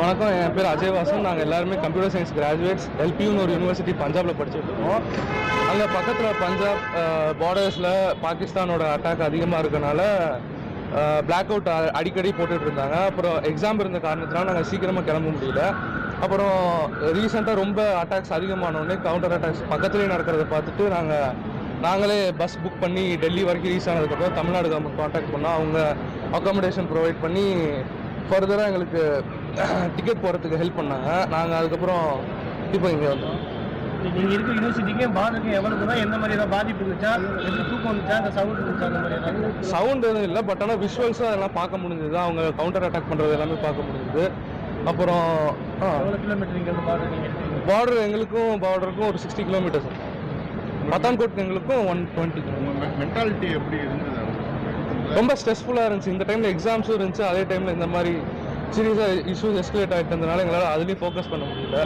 வணக்கம். என் பேர் அஜய் வாசன். நாங்கள் எல்லாருமே கம்ப்யூட்டர் சயின்ஸ் கிராஜுவேட்ஸ் எல்பியூன்னு ஒரு யூனிவர்சிட்டி பஞ்சாபில் படிச்சுட்டு இருக்கோம். அங்கே பக்கத்தில் பஞ்சாப் பார்டர்ஸில் பாகிஸ்தானோட அட்டாக் அதிகமாக இருக்கனால பிளாக் அவுட் அடிக்கடி போட்டுட்டு இருந்தாங்க. அப்புறம் எக்ஸாம் இருந்த காரணத்தினால நாங்கள் சீக்கிரமாக கிளம்ப முடியல. அப்புறம் ரீசெண்டாக ரொம்ப அட்டாக்ஸ் அதிகமானோடனே கவுண்டர் அட்டாக்ஸ் பக்கத்துலேயே நடக்கிறத பார்த்துட்டு நாங்கள் நாங்களே பஸ் புக் பண்ணி டெல்லி வரைக்கும் ரீச் ஆனதுக்கப்புறம் தமிழ்நாடு கவர்மெண்ட் காண்டாக்ட் பண்ணோம். அவங்க அக்காமடேஷன் ப்ரொவைட் பண்ணி ஃபர்தராக எங்களுக்கு டிக்கெட் போகிறதுக்கு ஹெல்ப் பண்ணாங்க. நாங்கள் அதுக்கப்புறம் இப்போ இங்கே வந்தோம். நீங்க இருக்க யூனிவர்சிட்டிக்கு பார்டருக்கு எவ்வளவு தான் எந்த மாதிரி ஏதாவது பாதிப்பு இருந்துச்சா எப்படி தூக்கம் வந்துச்சா அந்த சவுண்ட் இருந்துச்சா அந்த மாதிரி ஏதாவது? சவுண்ட் எதுவும் இல்லை பட் ஆனால் விஷுவல்ஸாக அதெல்லாம் பார்க்க முடிஞ்சது. அவங்க கவுண்டர் அட்டாக் பண்ணுறது எல்லாமே பார்க்க முடிஞ்சது. அப்புறம் எவ்வளவு கிலோமீட்டர் இங்க பார்டர் நீங்க எடுத்தீங்க? பார்டர் எங்களுக்கும் பார்டருக்கும் ஒரு சிக்ஸ்டி கிலோமீட்டர்ஸ் பத்தான்கோட் எங்களுக்கும் ஒன் டுவெண்ட்டி மென்டாலிட்டி எப்படி இருந்தது? ரொம்ப ஸ்ட்ரெஸ்ஃபுல்லாக இருந்துச்சு. இந்த டைமில் எக்ஸாம்ஸும் இருந்துச்சு. அதே டைமில் இந்த மாதிரி சீரியஸாக இஷ்யூஸ் எஸ்கலேட் ஆகிட்டு இருந்தனால எங்களால் அதுலேயும் ஃபோக்கஸ் பண்ண முடியல.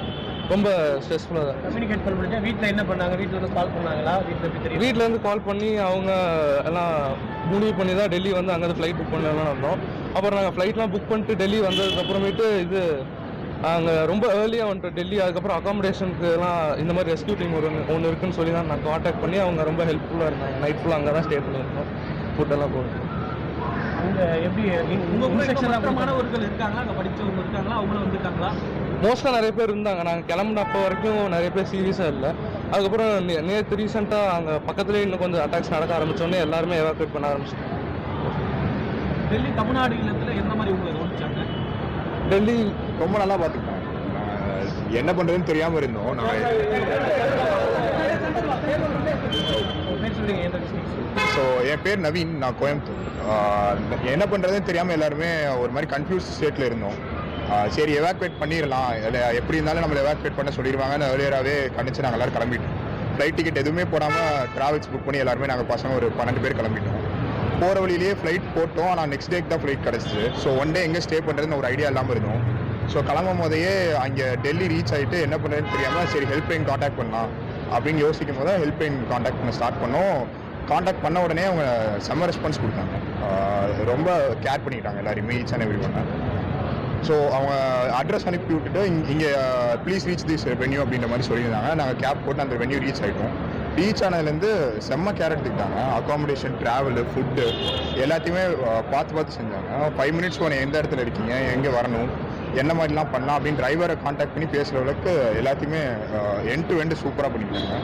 ரொம்ப ஸ்ட்ரெஸ்ஃபுல்லாக தான் கம்யூனிகேட் பண்ண முடிஞ்சா வீட்ல என்ன பண்ணாங்க? வீட்ல இருந்து கால் பண்ணாங்களா? தெரியும் வீட்டிலேருந்து கால் பண்ணி அவங்க எல்லாம் முடிவு பண்ணி தான் டெல்லி வந்து அங்கேருந்து ஃப்ளைட் புக் பண்ணலாம் இருந்தோம் அப்புறம் நாங்கள் ஃப்ளைட்லாம் புக் பண்ணிட்டு டெல்லி வந்ததுக்கப்புறமேட்டு இது அங்கே ரொம்ப ஏர்லியாக வந்துட்டு டெல்லி. அதுக்கப்புறம் அகாமடேஷனுக்கு எல்லாம் இந்த மாதிரி ரெஸ்கியூ டீம் ஒரு ஒன்று இருக்குன்னு சொல்லி தான் நான் காண்டாக்ட் பண்ணி அவங்க ரொம்ப ஹெல்ப்ஃபுல்லாக இருந்தாங்க. நைட் ஃபுல்லாக அங்கே தான் ஸ்டே பண்ணியிருந்தோம். ஃபுட்டெல்லாம் போட்டு. எப்படி மாணவர்கள் இருக்காங்களா? அங்க படிச்சவங்க இருக்காங்களா? அவங்களும் வந்திருக்காங்களா மோஸ்ட்டாக நிறைய பேர் இருந்தாங்க. நாங்கள் கிளம்புனப்போ வரைக்கும் நிறைய பேர் சீரியஸாக இல்லை. அதுக்கப்புறம் நேற்று ரீசெண்டாக அங்கே பக்கத்துலேயே இன்னும் கொஞ்சம் அட்டாக்ஸ் நடக்க ஆரம்பிச்சோடனே எல்லாருமே எவாக்குவேட் பண்ண ஆரம்பிச்சிட்டாங்க. டெல்லி தமிழ்நாடு இல்லத்துல எந்த மாதிரி உங்களை கவனிச்சாங்க? டெல்லி ரொம்ப நல்லா பார்த்துக்கிட்டாங்க என்ன பண்றதுன்னு தெரியாம இருந்தோம். நான் ஸோ என் பேர் நவீன். நான் கோயம்புத்தூர். என்ன பண்ணுறதுன்னு தெரியாமல் எல்லாருமே ஒரு மாதிரி கன்ஃபியூஸ் ஸ்டேட்டில் இருந்தோம். சரி எவாக்குவேட் பண்ணிடலாம். இல்லை எப்படி இருந்தாலும் நம்மளை எவாக்குவேட் பண்ண சொல்லிடுவாங்கன்னு ஏர்லியராகவே கணிச்சு நாங்கள் எல்லாரும் கிளம்பிட்டோம். ஃப்ளைட் டிக்கெட் எதுவுமே போடாமல் ட்ராவல்ஸ் புக் பண்ணி எல்லாருமே நாங்கள் பசங்க ஒரு பன்னெண்டு பேர் கிளம்பிட்டோம். போகிற வழியிலேயே ஃப்ளைட் போட்டோம். ஆனால் நெக்ஸ்ட் டேக்கு தான் ஃப்ளைட் கிடச்சிது. ஸோ ஒன் டே எங்கே ஸ்டே பண்ணுறதுன்னு ஒரு ஐடியா இல்லாமல் இருந்தோம். ஸோ கிளம்பும் போதையே அங்கே டெல்லி ரீச் ஆகிட்டு என்ன பண்ணுறதுன்னு தெரியாமல் சரி ஹெல்ப்லைன் காண்டாக்ட் பண்ணலாம். அப்படின்னு யோசிக்கும் போது ஹெல்ப்லைன் காண்டாக்ட் பண்ண ஸ்டார்ட் பண்ணோம். காண்டாக்ட் பண்ண உடனே அவங்க செம்ம ரெஸ்பான்ஸ் கொடுத்தாங்க. ரொம்ப கேர் பண்ணிக்கிட்டாங்க எல்லாருமே ஈச் அண்ட் எவ்ரி ஒன்று ஸோ அவங்க அட்ரஸ் அனுப்பி விட்டுட்டு இங்கே ப்ளீஸ் ரீச் திஸ் வென்யூ அப்படின்ற மாதிரி சொல்லியிருந்தாங்க. நாங்கள் கேப் போட்டு அந்த வென்யூ ரீச் ஆகிட்டோம் ரீச் ஆனதுலேருந்து செம்ம கேர் எடுத்துக்கிட்டாங்க. அக்காமடேஷன் ட்ராவலு ஃபுட்டு எல்லாத்தையுமே பார்த்து பார்த்து செஞ்சாங்க. ஃபைவ் மினிட்ஸ் போன எந்த இடத்துல இருக்கீங்க? எங்கே வரணும்? என்ன மாதிரிலாம் பண்ணலாம் அப்படின்னு டிரைவரை காண்டாக்ட் பண்ணி பேசுகிற அளவுக்கு எல்லாத்தையுமே எண்ட் டு எண்டு சூப்பராக பண்ணிக்கிட்டாங்க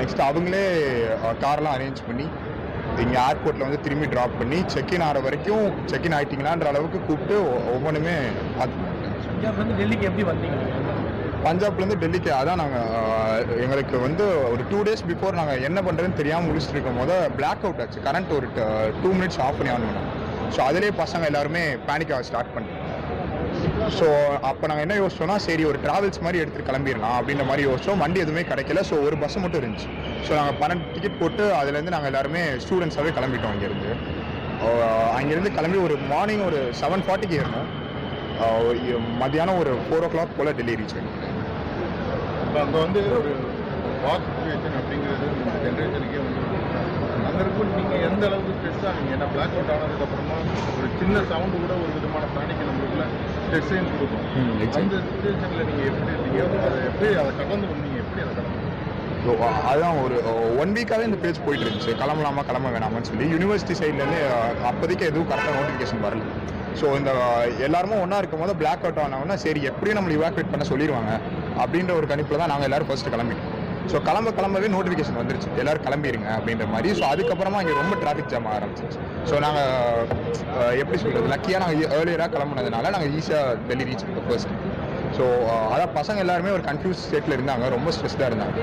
நெக்ஸ்ட் அவங்களே கார்லாம் அரேஞ்ச் பண்ணி இங்கே ஏர்போர்ட்டில் வந்து திரும்பி ட்ராப் பண்ணி செக்இன் ஆகிற வரைக்கும் செக்இன் ஆகிட்டீங்களான்ற அளவுக்கு கூப்பிட்டு ஒவ்வொன்றுமே பார்த்து டெல்லிக்கு எப்படி வந்தீங்க? பஞ்சாப்லேருந்து டெல்லிக்கு அதான் நாங்கள் எங்களுக்கு வந்து ஒரு டூ டேஸ் பிஃபோர் நாங்கள் என்ன பண்ணுறதுன்னு தெரியாமல் முடிச்சுட்டு இருக்கும் போது பிளாக் அவுட் ஆச்சு. கரண்ட் ஒரு டூ மினிட்ஸ் ஆஃப் பண்ணி ஆன் பண்ணோம் ஸோ அதிலே பசங்க எல்லாருமே பேனிக் ஆக ஸ்டார்ட் பண்ணிட்டோம் ஸோ அப்போ நாங்கள் என்ன யோசிச்சோம்னா சரி ஒரு டிராவல்ஸ் மாதிரி எடுத்து கிளம்பிடலாம் அப்படின்ற மாதிரி யோசிச்சோம். வண்டி எதுவுமே கிடைக்கல. ஸோ ஒரு பஸ் மட்டும் இருந்துச்சு. ஸோ நாங்கள் பன்னெண்டு டிக்கெட் போட்டு அதுலேருந்து நாங்கள் எல்லாருமே ஸ்டூடெண்ட்ஸாகவே கிளம்பிட்டோம் அங்கேருந்து. அங்கேருந்து கிளம்பி ஒரு மார்னிங் ஒரு செவன் ஃபார்ட்டிக்கு ஏறணும். ஆஹ் மத்தியானம் ஒரு ஃபோர் ஓ கிளாக் போல் டெல்லி ரீச் ஆகிடும் அங்கே வந்து ஒரு வாக் சுச்சுவேஷன் அப்படிங்கிறது ஜென்ரேஷனுக்கே வந்து அங்கே இருக்கும் நீங்கள் எந்த அளவுக்கு ஸ்ட்ரெஸ் ஆனீங்க ஏன்னா பிளாக் அவுட் ஆனதுக்கப்புறமா ஒரு சின்ன சவுண்டு கூட ஒரு விதமான பேனிக் நம்மளுக்குள்ள ஸ்ட்ரெஸ்ஸையும் கொடுக்கும். அந்த சுச்சுவேஷனில் நீங்கள் எப்படி இருந்தீங்க? அதை எப்படி அதை கடந்து வந்தீங்க எப்படி அதை கடந்து அதுதான் ஒரு ஒன் வீக்காகவே இந்த பேஜ் போயிட்டு இருந்துச்சு. கிளம்பலாமா கிளம்ப வேணாமான்னு சொல்லி யூனிவர்சிட்டி சைட்லேருந்து அப்போதைக்கு எதுவும் கரெக்டாக நோட்டிஃபிகேஷன் வரல. ஸோ இந்த எல்லாருமே ஒன்றா இருக்கும் போது பிளாக் அவுட் ஆனவங்கன்னா சரி எப்படியும் நம்மளை இவாக்குவேட் பண்ண சொல்லிடுவாங்க அப்படின்ற ஒரு கணிப்பில் தான் நாங்கள் எல்லாரும் ஃபர்ஸ்ட் கிளம்பிட்டோம். ஸோ கிளம்ப கிளம்பவே நோட்டிஃபிகேஷன் வந்துருச்சு. எல்லாரும் கிளம்பிடுங்க அப்படின்ற மாதிரி. ஸோ அதுக்கப்புறமா இங்கே ரொம்ப டிராஃபிக் ஜாம் ஆரம்பிச்சிச்சு ஸோ நாங்கள் எப்படி சொல்கிறது லக்கியாக நாங்கள் ஏர்லியராக கிளம்புனதுனால நாங்கள் ஈஸியாக டெல்லி ரீச் பண்ணோம் ஃபர்ஸ்ட் ஸோ அதான் பசங்க எல்லாருமே ஒரு கன்ஃபியூஸ் ஸ்டேட்டில் இருந்தாங்க. ரொம்ப ஸ்ட்ரெஸ்டாக இருந்தாங்க.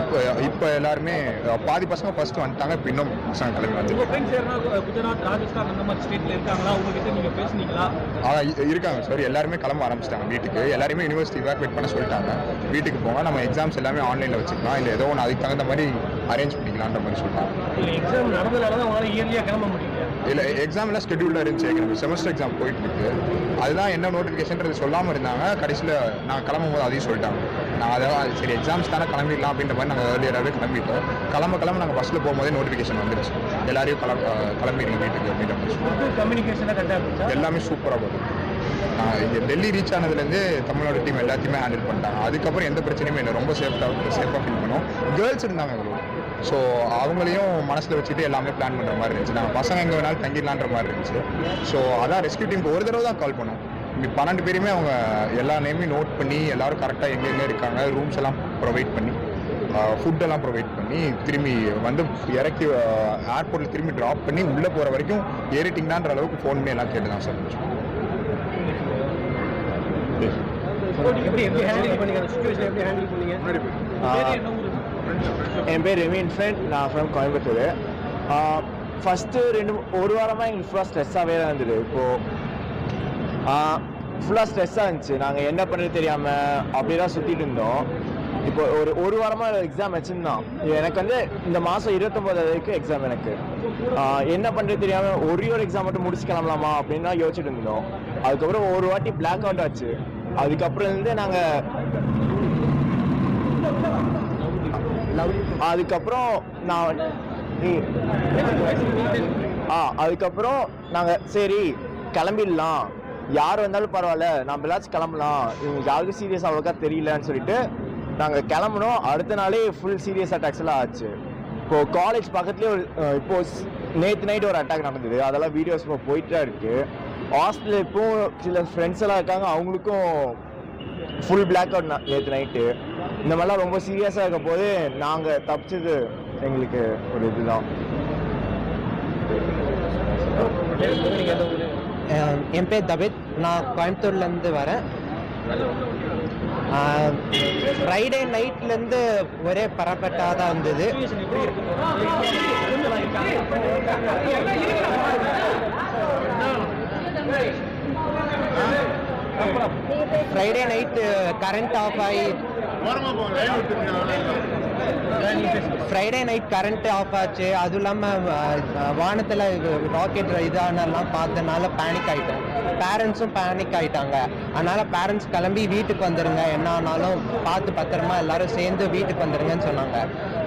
இப்போ இப்போ எல்லாருமே பாதி பசங்க ஃபர்ஸ்ட் வந்துட்டாங்க. இப்போ இன்னும் பசங்க கிளம்பி வந்து இருக்காங்க சார். எல்லாருமே கிளம்ப ஆரம்பிச்சிட்டாங்க வீட்டுக்கு. எல்லாருமே யூனிவர்சிட்டி இவாக்குவேட் பண்ண சொல்லிட்டாங்க. வீட்டுக்கு போங்க நம்ம எக்ஸாம்ஸ் எல்லாமே ஆன்லைனில் வச்சுக்கலாம். இல்லை ஏதோ ஒன்று அதுக்கு தகுந்த மாதிரி அரேஞ்ச் பண்ணிக்கலான்ற மாதிரி சொல்லிட்டாங்க. எக்ஸாம் நடந்ததுனால தான் உங்களால இயர்லியா கிளம்ப முடியல இல்லை எக்ஸாம்லாம் ஸ்கெடியூலில் இருந்துச்சு. எங்களுக்கு செமஸ்டர் எக்ஸாம் போயிட்டு இருக்கு அதுதான் என்ன நோட்டிஃபிகேஷன்றது சொல்லாமல் இருந்தாங்க. கடைசியில் நாங்கள் கிளம்பும் போது அதையும் சொல்லிட்டாங்க. நான் அதான் சரி எக்ஸாம்ஸ் தானே கிளம்பிடலாம் அப்படின்ற மாதிரி நாங்கள் ஏர்லியராகவே கிளம்பிட்டோம். கிளம்ப கிளம்ப நாங்கள் பஸ்ஸில் போகும்போதே நோட்டிஃபிகேஷன் வந்துருச்சு. எல்லாரையும் கிளம்ப கிளம்பிடுங்க வீட்டுக்கு அப்படின்ற மாதிரி இருந்துச்சா? எல்லாமே சூப்பராக போகுது. நான் இங்கே டெல்லி ரீச் ஆனதுலேருந்து தமிழ்நாடு டீம் எல்லாத்தையுமே ஹேண்டில் பண்ணிட்டாங்க. அதுக்கப்புறம் எந்த பிரச்சனையுமே இல்லை. ரொம்ப சேஃப்டாக சேஃபாக ஃபீல் பண்ணோம். கேர்ள்ஸ் இருந்தாங்க எங்களோட. ஸோ அவங்களையும் மனசில் வச்சுட்டு எல்லாமே பிளான் பண்ணுற மாதிரி இருந்துச்சு. நாங்கள் பசங்க எங்கே வேணாலும் தங்கிடலான்ற மாதிரி இருந்துச்சு. ஸோ அதான் ரெஸ்கியூ டீமுக்கு ஒரு தடவை தான் கால் பண்ணோம். இப்படி பன்னெண்டு பேருமே அவங்க எல்லா நேமையும் நோட் பண்ணி எல்லாரும் கரெக்டாக எங்கெங்கே இருக்காங்க ரூம்ஸ் எல்லாம் ப்ரொவைட் பண்ணி ஃபுட்டெல்லாம் ப்ரொவைட் பண்ணி திரும்பி வந்து இறக்கி ஏர்போர்ட்டில் திரும்பி ட்ராப் பண்ணி உள்ளே போகிற வரைக்கும் ஏறிட்டிங்களான்ற அளவுக்கு ஃபோன் பண்ணி எல்லாம் கேட்டு தான் சார். எப்படி எப்படி ஹேண்டில் பண்ணீங்க? அந்த சுச்சுவேஷன் எப்படி ஹேண்டில் பண்ணீங்க? என் பேர் ரெமி ஃப்ரெண்ட் நான் ஃப்ரம் கோயம்புத்தூர். ஃபஸ்ட்டு ரெண்டு ஒரு வாரமாக எங்களுக்கு ஃபுல்லாக ஸ்ட்ரெஸ்ஸாகவே தான் இருந்தது. இப்போது ஃபுல்லாக ஸ்ட்ரெஸ்ஸாக இருந்துச்சு. நாங்கள் என்ன பண்ணுறது தெரியாமல் அப்படியே தான் சுற்றிட்டு இருந்தோம். இப்போ ஒரு ஒரு வாரமாக எக்ஸாம் வச்சுருந்தோம். எனக்கு வந்து இந்த மாதம் இருபத்தொம்போது வரைக்கும் எக்ஸாம் எனக்கு. என்ன பண்ணுறது தெரியாமல் ஒரே ஒரு எக்ஸாம் மட்டும் முடிச்சு கிளம்பலாமா அப்படின்னு தான் யோசிச்சுட்டு இருந்தோம். அதுக்கப்புறம் ஒரு வாட்டி பிளாக் அவுட் ஆச்சு. அதுக்கப்புறம் இருந்து நாங்கள் அதுக்கப்புறம் நான் ஆ அதுக்கப்புறம் நாங்கள் சரி கிளம்பிடலாம். யார் வந்தாலும் பரவாயில்ல நம்ம எல்லாச்சும் கிளம்பலாம். இவங்க யாருக்கும் சீரியஸ் அவ்வளோக்கா தெரியலன்னு சொல்லிட்டு நாங்கள் கிளம்புனோம். அடுத்த நாளே ஃபுல் சீரியஸ் அட்டாக்ஸ் எல்லாம் ஆச்சு. இப்போ காலேஜ் பக்கத்துலேயே ஒரு இப்போ நேற்று நைட் ஒரு அட்டாக் நடந்தது. அதெல்லாம் வீடியோஸ் இப்போ போயிட்டு தான் இருக்குது ஹாஸ்டலில் இப்போ சில ஃப்ரெண்ட்ஸ் எல்லாம் இருக்காங்க. அவங்களுக்கும் ஃபுல் பிளாக் அவுட் நேற்று நைட்டு இந்த மாதிரிலாம் ரொம்ப சீரியஸாக இருக்க போது நாங்கள் தப்பிச்சது எங்களுக்கு ஒரு இதுதான். என் பேர் தபித் நான் கோயம்புத்தூர்லேருந்து வரேன். ஃப்ரைடே நைட்லேருந்து ஒரே பரப்பட்டாக தான் இருந்தது. ஃப்ரைடே நைட்டு கரண்ட் ஆஃப் ஆகி ஃப்ரைடே நைட் கரண்ட் ஆஃப் ஆச்சு. அதுவும் இல்லாமல் வானத்தில் ராக்கெட் இதானெல்லாம் பார்த்தனால பேனிக் ஆகிட்டோம் பேரண்ட்ஸும் பேனிக் ஆகிட்டாங்க அதனால் பேரண்ட்ஸ் கிளம்பி வீட்டுக்கு வந்துடுங்க என்ன ஆனாலும் பார்த்து பத்திரமா எல்லாரும் சேர்ந்து வீட்டுக்கு வந்துடுங்கன்னு சொன்னாங்க.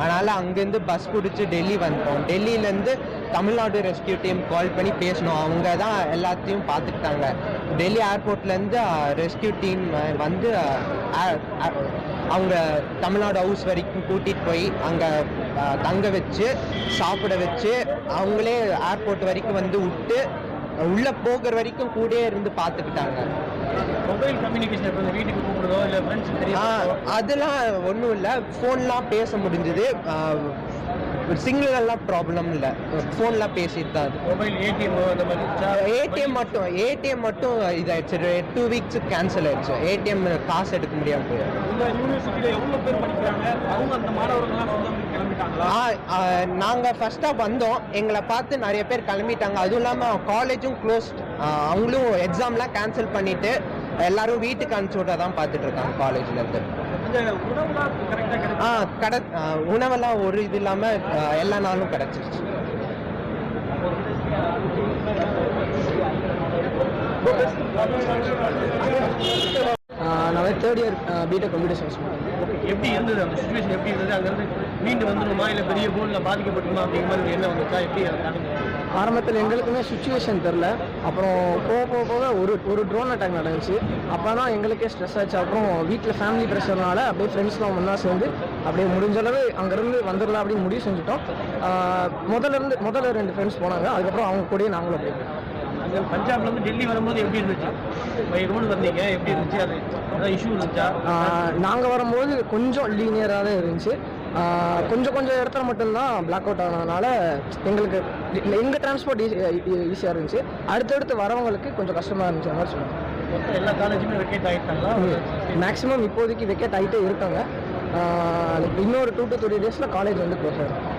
அதனால் அங்கேருந்து பஸ் பிடிச்சி டெல்லி வந்தோம் டெல்லியிலேருந்து தமிழ்நாடு ரெஸ்கியூ டீம் கால் பண்ணி பேசணும் அவங்க தான் எல்லாத்தையும் பார்த்துக்கிட்டாங்க. டெல்லி ஏர்போர்ட்லேருந்து ரெஸ்கியூ டீம் வந்து அவங்க தமிழ்நாடு ஹவுஸ் வரைக்கும் கூட்டிகிட்டு போய் அங்கே தங்க வச்சு சாப்பிட வச்சு அவங்களே ஏர்போர்ட் வரைக்கும் வந்து விட்டு உள்ளே போகிற வரைக்கும் கூடயே இருந்து பார்த்துக்கிட்டாங்க மொபைல் கம்யூனிகேஷன் வீட்டுக்கு கூப்பிடுறதோ இல்லை ஃப்ரெண்ட்ஸ் அதெல்லாம் ஒன்றும் இல்லை. ஃபோன்லாம் பேச முடிஞ்சுது. சிங்கிள் எல்லாம் ப்ராப்ளம் இல்லை. ஃபோன்லாம் பேசிட்டு தான் மொபைல் ஏடிஎம் அந்த மாதிரி? ஏடிஎம் மட்டும் ஏடிஎம் மட்டும் இதாயிடுச்சு. டூ வீக்ஸ் கேன்சல் ஆயிடுச்சு. ஏடிஎம் காசு எடுக்க முடியாம கிளம்பிட்டாங்களா? நாங்கள் ஃபஸ்ட்டாக வந்தோம். எங்களை பார்த்து நிறைய பேர் கிளம்பிட்டாங்க. அதுவும் இல்லாமல் காலேஜும் க்ளோஸ்ட் அவங்களும் எக்ஸாம்லாம் கேன்சல் பண்ணிட்டு எல்லாரும் வீட்டுக்கு அனுப்பிச்சு தான் பார்த்துட்டு இருக்காங்க கரெக்டா கிடைக்கும் ஆ கட உணவெல்லாம் ஒரு இது இல்லாமல் எல்லா நாளும் கிடச்சிருச்சு. நான் third year BTech computer science எப்படி இருந்தது? அந்த சுச்சுவேஷன் எப்படி இருந்தது? அங்கேருந்து மீண்டு வந்துருமா இல்லை பெரிய போலில் பாதிக்கப்பட்டுமா? அப்படிங்கிற மாதிரி என்ன வந்துச்சா? எப்படி? ஆரம்பத்தில் எங்களுக்குமே சுச்சுவேஷன் தெரில. அப்புறம் போக போக போக ஒரு ஒரு ட்ரோன் அட்டாக் நடந்துச்சு. அப்போ தான் எங்களுக்கே ஸ்ட்ரெஸ் ஆச்சு. அப்புறம் வீட்டில் ஃபேமிலி ப்ரெஷர்னால அப்படியே ஃப்ரெண்ட்ஸ்லாம் ஒன்றா சேர்ந்து அப்படியே முடிஞ்ச அளவு அங்கேருந்து வந்துடலாம் அப்படின்னு முடிவு செஞ்சுட்டோம். முதல்ல இருந்து முதல்ல ரெண்டு ஃப்ரெண்ட்ஸ் போனாங்க. அதுக்கப்புறம் அவங்க கூடயே நாங்களும் அப்படியே பஞ்சாப்லேருந்து டெல்லி வரும்போது எப்படி இருந்துச்சு? ரோடு வந்தீங்க. எப்படி இருந்துச்சு? அது இஷ்யூ இருந்துச்சா? நாங்கள் வரும்போது கொஞ்சம் லீனியராக தான் இருந்துச்சு. கொஞ்சம் கொஞ்சம் இடத்துல மட்டும்தான் பிளாக் அவுட் ஆனதுனால எங்களுக்கு எங்கள் டிரான்ஸ்போர்ட் ஈஸியாக இருந்துச்சு. அடுத்தடுத்து வரவங்களுக்கு கொஞ்சம் கஷ்டமாக இருந்துச்சு மாதிரி சொல்லுவாங்க எல்லா காலேஜுமே வெக்கேட் ஆகிட்டாங்களா மேக்ஸிமம் இப்போதைக்கு வெக்கேட் ஆகிட்டே இருக்காங்க. இன்னொரு டூ டு த்ரீ டேஸில் காலேஜ் வந்து க்ளோஸ் ஆகிடும்